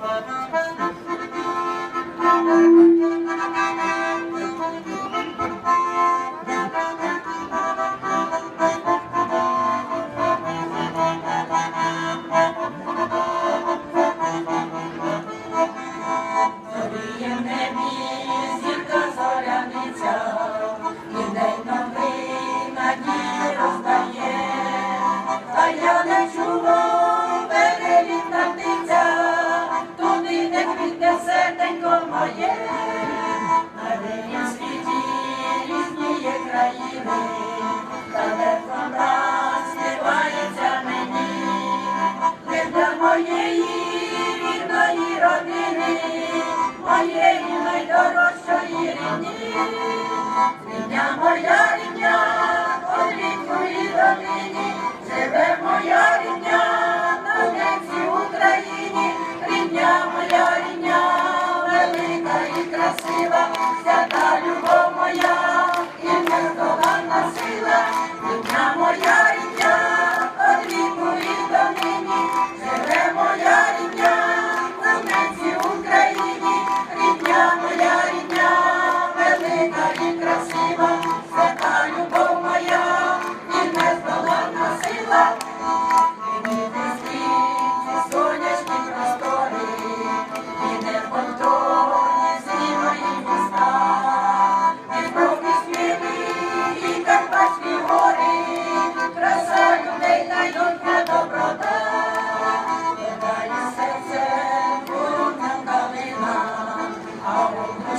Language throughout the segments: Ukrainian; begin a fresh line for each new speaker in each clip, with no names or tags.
Bye-bye. моєї рідної родини, моєї найдорожчої рідні, рідня моя рідня, політку рідної родині, живе моя рідня, на земці Україні, рідня моя рідня, велика і красива. свята.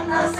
旦那さん